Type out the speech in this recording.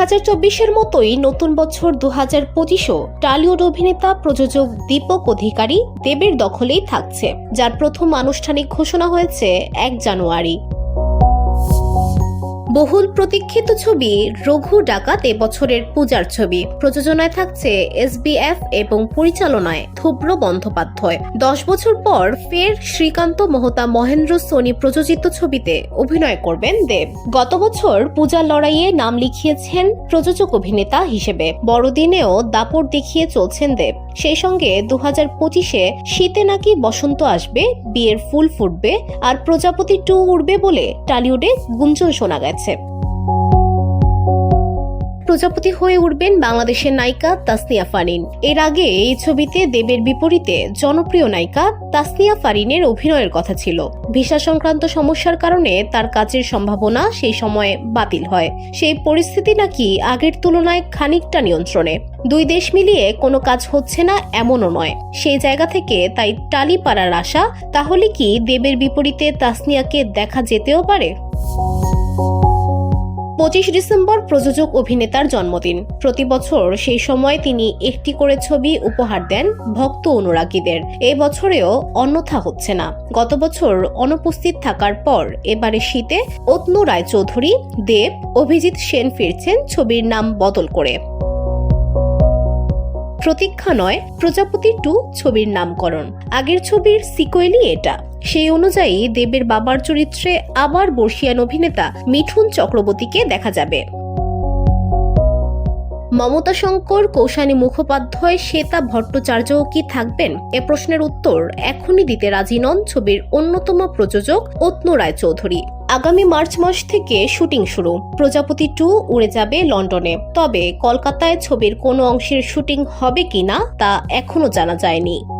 হাজার চব্বিশের মতোই নতুন বছর দু হাজার পঁচিশও টালিউড অভিনেতা, প্রযোজক, দীপক অধিকারী দেবের দখলেই থাকছে, যার প্রথম আনুষ্ঠানিক ঘোষণা হয়েছে এক জানুয়ারি। বহুল প্রতীক্ষিত ছবি রঘু ডাকাত এবছরের পূজার ছবি। প্রযোজনায় থাকছে এসবিএফ এবং পরিচালনায় ধুব্র বন্দ্যোপাধ্যায়। দশ বছর পর ফের শ্রীকান্ত মহতা মহেন্দ্র সোনি প্রযোজিত ছবিতে অভিনয় করবেন দেব। গত বছর পূজার লড়াইয়ে নাম লিখিয়েছেন প্রযোজক অভিনেতা হিসেবে। বড়দিনেও দাপট দেখিয়ে চলছেন দেব। সেই সঙ্গে দু হাজার পঁচিশে শীতে নাকি বসন্ত আসবে, বিয়ের ফুল ফুটবে, আর প্রজাপতি টু উড়বে বলে টালিউডে গুঞ্জন শোনা গেছে। প্রজাপতি হয়ে উঠবেন বাংলাদেশের নায়িকা তাসনিয়া ফারিন। এর আগে এই ছবিতে দেবের বিপরীতে জনপ্রিয় নায়িকা তাসনিয়া ফারিনের অভিনয়ের কথা ছিল। ভিসা সংক্রান্ত সমস্যার কারণে তার কাজের সম্ভাবনা সেই সময়ে বাতিল হয়। সেই পরিস্থিতি নাকি আগের তুলনায় খানিকটা নিয়ন্ত্রণে। দুই দেশ মিলিয়ে কোনো কাজ হচ্ছে না এমনও নয়। সেই জায়গা থেকে তাই টালি পাড়ার আশা, তাহলে কি দেবের বিপরীতে তাসনিয়াকে দেখা যেতেও পারে? পঁচিশ ডিসেম্বর প্রযোজক অভিনেতার জন্মদিন। প্রতি বছর সেই সময় তিনি একটি করে ছবি উপহার দেন ভক্ত অনুরাগীদের। এ বছরেও অন্যথা হচ্ছে না। গত বছর অনুপস্থিত থাকার পর এবারে শীতে অত্ন রায়চৌধুরী, দেব, অভিজিৎ সেন ফিরছেন ছবির নাম বদল করে। প্রতীক্ষা নয়, প্রজাপতি টু ছবির নামকরণ। আগের ছবির সিকোয়েলই এটা। সেই অনুযায়ী দেবের বাবার চরিত্রে আবার বর্ষিয়ান অভিনেতা মিঠুন চক্রবর্তীকে দেখা যাবে। মমতা শঙ্কর কৌশানী মুখোপাধ্যায়, শ্বেতা ভট্টাচার্যও কি থাকবেন? এ প্রশ্নের উত্তর এখনই দিতে রাজি নন ছবির অন্যতম প্রযোজক অত্ন রায়চৌধুরী। আগামী মার্চ মাস থেকে শুটিং শুরু। প্রজাপতি টু উড়ে যাবে লন্ডনে। তবে কলকাতায় ছবির কোনো অংশের শুটিং হবে কিনা তা এখনও জানা যায়নি।